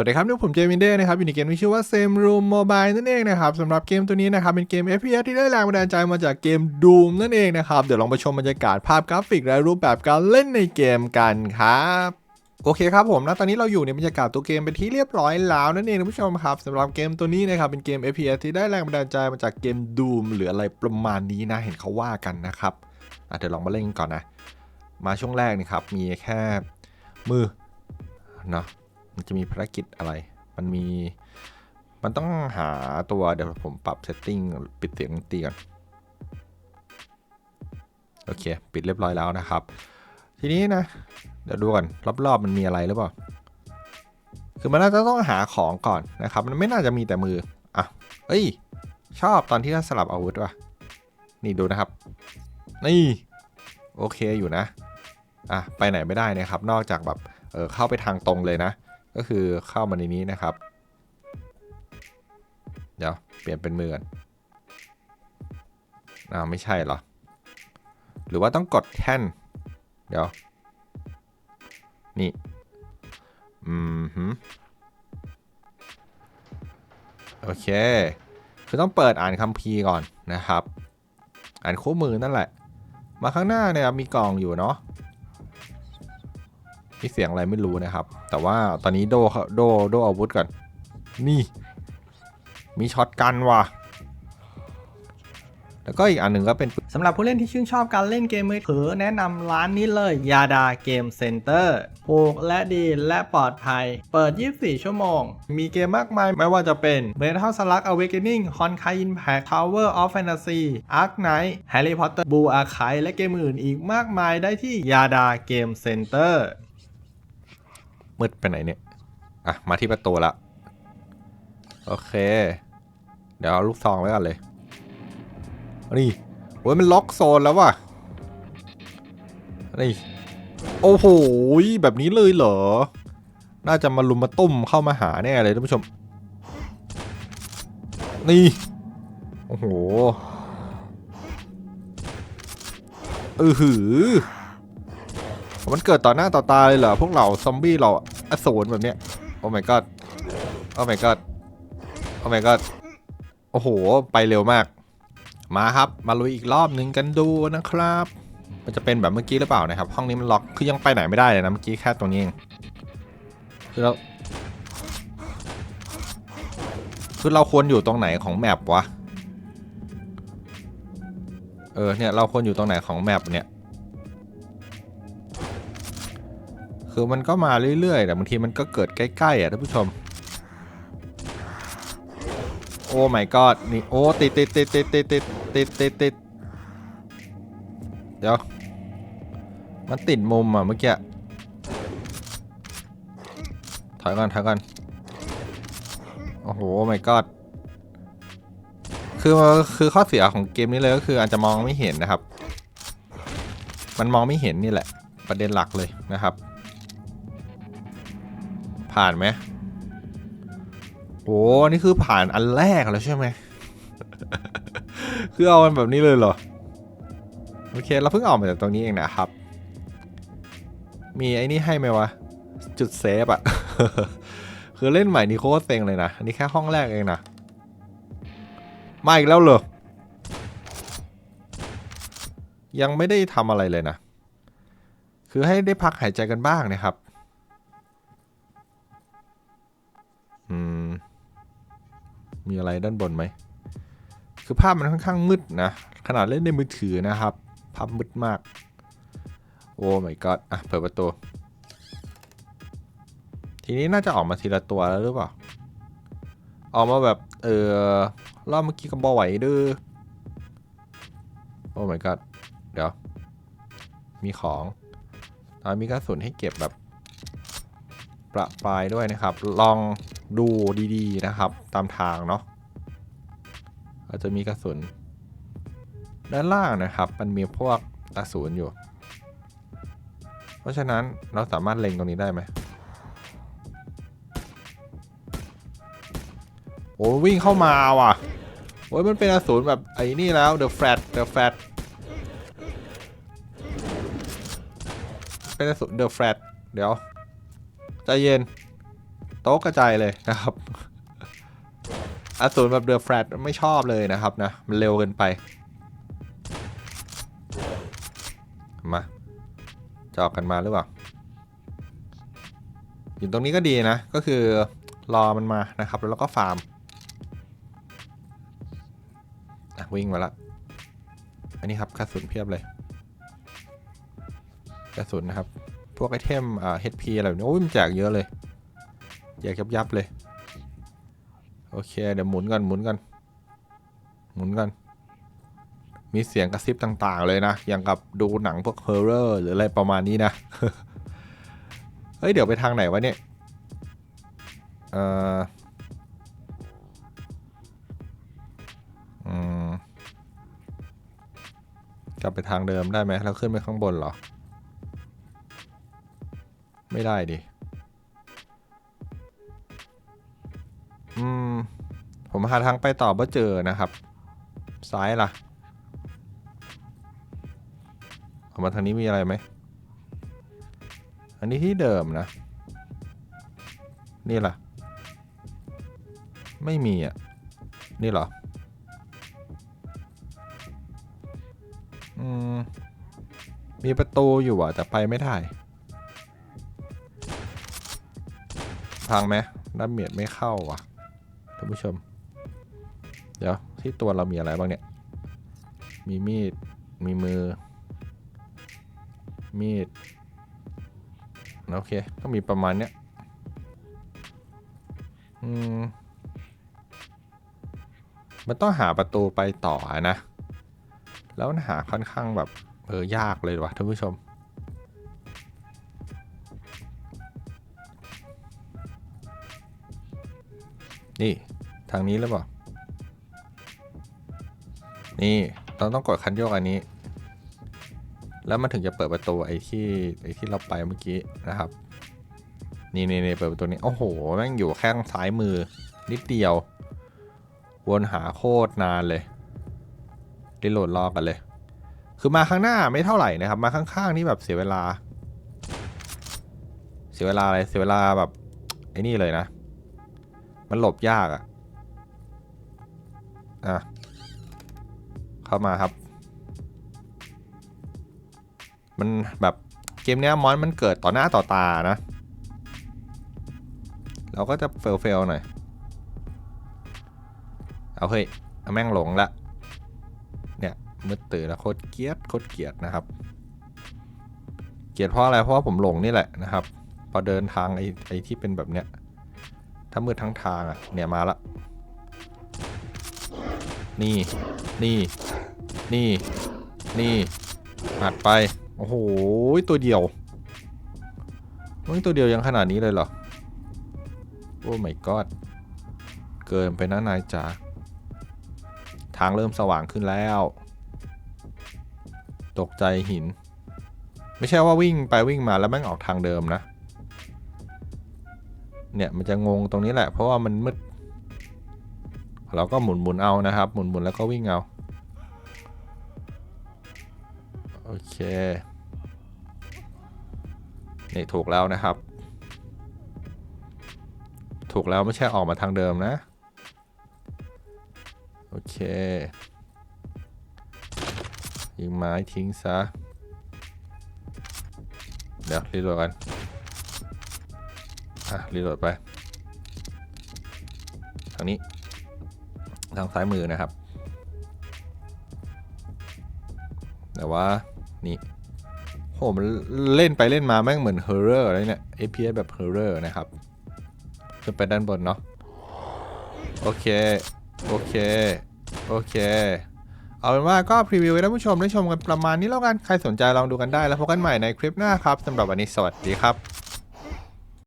สวัสดีครับนี่ผมเจมินเด้นะครับอยู่ในเกมที่ชื่อว่า Same Room Mobile นั่นเองนะครับสำหรับเกมตัวนี้นะครับเป็นเกม FPS ที่ได้แรงบันดาลใจมาจากเกม Doom นั่นเองนะครับเดี๋ยวลองไปชมบรรยากาศภาพกราฟิกและรูปแบบการเล่นในเกมกันครับโอเคครับผมนะตอนนี้เราอยู่ในบรรยากาศตัวเกมเป็นที่เรียบร้อยแล้วนั่นเองท่านผู้ชมครับสำหรับเกมตัวนี้นะครับเป็นเกม FPS ที่ได้แรงบันดาลใจมาจากเกม Doom หรืออะไรประมาณนี้นะเห็นเขาว่ากันนะครับเดี๋ยวลองมาเล่นกันก่อนนะมาช่วงแรกนี่ครับมีแค่มือเนาะ มันจะมีภารกิจอะไร มันมี มันต้องหาตัวเดี๋ยวผมปรับเซตติ้งปิดเสียงตีก่อน โอเค ปิดเรียบร้อยแล้วนะครับ ทีนี้นะ เดี๋ยวดูก่อนรอบๆมันมีอะไรหรือเปล่า คือมันน่าจะต้องหาของก่อนนะครับ มันไม่น่าจะมีแต่มือ อะ เอ้ย ชอบตอนที่เราสลับอาวุธว่ะ นี่ดูนะครับ นี่ โอเคอยู่นะ อะ ไปไหนไม่ได้นะครับ นอกจากแบบ เออเข้าไปทางตรงเลยนะ ก็คือเข้ามาในนี้นะครับ เดี๋ยว เปลี่ยนเป็นมือก่อนอ้าวไม่ใช่เหรอ หรือว่าต้องกดแท่น เดี๋ยว นี่ อืมฮึโอเค คือต้องเปิดอ่านคัมภีร์ก่อนนะครับ อ่านคู่มือนั่นแหละ มาข้างหน้าเนี่ยมีกล่องอยู่เนาะ มีเสียงอะไรไม่รู้นะครับ แต่ว่าตอนนี้โดเขาโดโดอาวุธก่อน นี่ มีช็อตกันว่ะแล้วก็อีกอันหนึ่งก็เป็นปืนสำหรับผู้เล่นที่ชื่นชอบการเล่นเกมมือถือแนะนำร้านนี้เลยยาดาเกมเซ็นเตอร์ถูกและดีและปลอดภัย เปิด 24 ชั่วโมง มีเกมมากมายไม่ว่าจะเป็น Metal Slug Awakening Honkai Impact Tower of Fantasy Ark Knight Harry Potter Blue Archive และเกมอื่นอีกมากมายได้ที่ยาดาเกมเซ็นเตอร์ มืดไปไหนเนี่ย อะ มาที่ประตูละ โอเค เดี๋ยวเอาลูกซองไว้ก่อนเลย นี่โอ้ยมันล็อกโซนแล้วว่ะ นี่ โอ้โห แบบนี้เลยเหรอ น่าจะมาลุมมาตุ้มเข้ามาหาแน่เลยท่านผู้ชม นี่ โอ้โหเออหือ มันเกิดต่อหน้าต่อตาเลยเหรอพวกเราซอมบี้เราอะ อสูรแบบเนี้ย โอ้ my god โอ้ my god โอ้ my god โอ้โห ไปเร็วมาก มาครับ มาลุยอีกรอบหนึ่งกันดูนะครับ มันจะเป็นแบบเมื่อกี้หรือเปล่านะครับ ห้องนี้มันล็อก คือยังไปไหนไม่ได้เลยนะ เมื่อกี้แค่ตรงนี้เอง คือเราคือเราควรอยู่ตรงไหนของแมปวะ เออ เนี่ย เราควรอยู่ตรงไหนของแมปเนี่ย คือมันก็มาเรื่อยๆแต่บางทีมันก็เกิดใกล้ๆอะท่านผู้ชม โอ้ my god นี่โอ้ติดติดติดติดติดติดติดติดติดเดี๋ยว มันติดมุมอะเมื่อกี้ ถอยก่อนถอยก่อน โอ้โห my god คือคือข้อเสียของเกมนี้เลยก็คืออาจจะมองไม่เห็นนะครับ มันมองไม่เห็นนี่แหละประเด็นหลักเลยนะครับ ผ่านไหมโอ้นี่คือผ่านอันแรกแล้วใช่ไหม คือเอามันแบบนี้เลยเหรอ โอเค เราเพิ่งออกมาจากตรงนี้เองนะครับ มีไอ้นี่ให้ไหมวะ จุดเซฟอะคือเล่นใหม่นี่โคตรเซ็งเลยนะ อันนี้แค่ห้องแรกเองนะ มาอีกแล้วเหรอ ยังไม่ได้ทำอะไรเลยนะ คือให้ได้พักหายใจกันบ้างนะครับ อืม มีอะไรด้านบนไหม คือภาพมันค่อนข้างมืดนะ ขนาดเล่นในมือถือนะครับ ภาพมืดมาก โอ้ my god อะ เปิดประตู ทีนี้น่าจะออกมาทีละตัวแล้วหรือเปล่า ออกมาแบบ เออรอบเมื่อกี้ก็บอไหวเด้อโอ้ my god เดี๋ยว มีของมีกระสุนให้เก็บแบบประปรายด้วยนะครับ ลอง ดูดีๆนะครับ ตามทางเนาะอาจจะมีกระสุน ด้านล่างนะครับ มันมีพวกกระสุนอยู่ เพราะฉะนั้นเราสามารถเล็งตรงนี้ได้ไหมโอ้วิ่งเข้ามาว่ะโอ้ยมันเป็นอสูรแบบไอ้นี่แล้ว The Flat The Flat เป็นอสูร The Flat เดี๋ยวใจเย็น โต๊ะกระจายเลยนะครับอสูรแบบเดือแฟลตไม่ชอบเลยนะครับนะ มันเร็วเกินไป มาจะออกกันมาหรือเปล่า อยู่ตรงนี้ก็ดีนะ ก็คือรอมันมานะครับ แล้วเราก็ฟาร์มวิ่งมาละ อันนี้ครับกระสุนเพียบเลย กระสุนนะครับ พวกไอเทมอ่า HP อะไรแบบนี้โอ้ยมันแจกเยอะเลย แจกยับยับเลย โอเค เดี๋ยวหมุนกันหมุนกันหมุนกัน มีเสียงกระซิบต่างๆ เลยนะ อย่างกับดูหนังพวก h o r r o r หรืออะไรประมาณนี้นะ เฮ้ย เดี๋ยวไปทางไหนวะเนี่ย เอ่ออกลับไปทางเดิมได้ไหมแล้วขึ้นไปข้างบนเหรอ ไม่ได้ดิ อืม ผมหาทางไปต่อบ่เจอนะครับ ซ้ายล่ะออกมาทางนี้มีอะไรไหม อันนี้ที่เดิมนะ นี่ล่ะ ไม่มีอะ นี่เหรอ อืม มีประตูอยู่อะ แต่ไปไม่ได้ พังไหมดาเมจไม่เข้าว่ะ ท่านผู้ชม เดี๋ยวที่ตัวเรามีอะไรบ้างเนี่ย มีมีด มีมือ มีด โอเค ก็มีประมาณเนี้ย อืม มันต้องหาประตูไปต่อนะ แล้วหาค่อนข้างแบบ เออ ยากเลยว่ะท่านผู้ชมนี่ ทางนี้หรือเปล่า นี่เราต้องกดคันโยกอันนี้ แล้วมันถึงจะเปิดประตูไอ้ที่ไอ้ที่เราไปเมื่อกี้นะครับ นี่นี่เปิดประตูนี้ โอ้โห แม่งอยู่แค่ข้งซ้ายมือ นิดเดียว วนหาโคตรนานเลยรีโหลดรอกันเลย คือมาข้างหน้าไม่เท่าไหร่นะครับ มาข้างๆนี่แบบเสียเวลา เสียเวลาอะไร เสียเวลาแบบไอ้นี่เลยนะ มันหลบยากอะ่ะ อะเข้ามาครับ มันแบบเกมเนี้ยมอนมันเกิดต่อหน้าต่อตานะ เราก็จะเฟลเฟลหน่อย เอาเฮ้ยเอาแม่งหลงละ เนี่ยมืดตื่นแล้วโคตรเกียดโคตรเกียดนะครับ เกียดเพราะอะไรเพราะว่าผมหลงนี่แหละนะครับ พอเดินทางไอ้ไอ้ที่เป็นแบบเนี้ยถ้ามืดทั้งทางอะเนี่ยมาละ นี่ นี่ นี่ นี่หัดไป โอ้โห ตัวเดียวมันตัวเดียวยังขนาดนี้เลยเหรอ โอ้ my god เกินไปนะนายจ๋า ทางเริ่มสว่างขึ้นแล้ว ตกใจหิน ไม่ใช่ว่าวิ่งไปวิ่งมาแล้วแม่งออกทางเดิมนะ เนี่ยมันจะงงตรงนี้แหละ เพราะว่ามันมืด เราก็หมุนหมุนเอานะครับ หมุนหมุนแล้วก็วิ่งเอา โอเค นี่ถูกแล้วนะครับ ถูกแล้วไม่ใช่ออกมาทางเดิมนะ โอเค ยิงไม้ทิ้งซะ เดี๋ยวรีโหลดกัน อะรีโหลดไป ทางนี้ ทางซ้ายมือนะครับ แต่ว่านี่โหมันเล่นไปเล่นมาแม่งเหมือนเฮอร์เรอร์อะไรเนี่ย APS แบบเฮอร์เรอร์นะครับขึ้นไปด้านบนเนาะโอเค โอเค โอเค เอาเป็นว่าก็พรีวิวให้ท่านผู้ชมได้ชมกันประมาณนี้แล้วกัน ใครสนใจลองดูกันได้แล้วพบกันใหม่ในคลิปหน้าครับสำหรับวันนี้สวัสดีครับ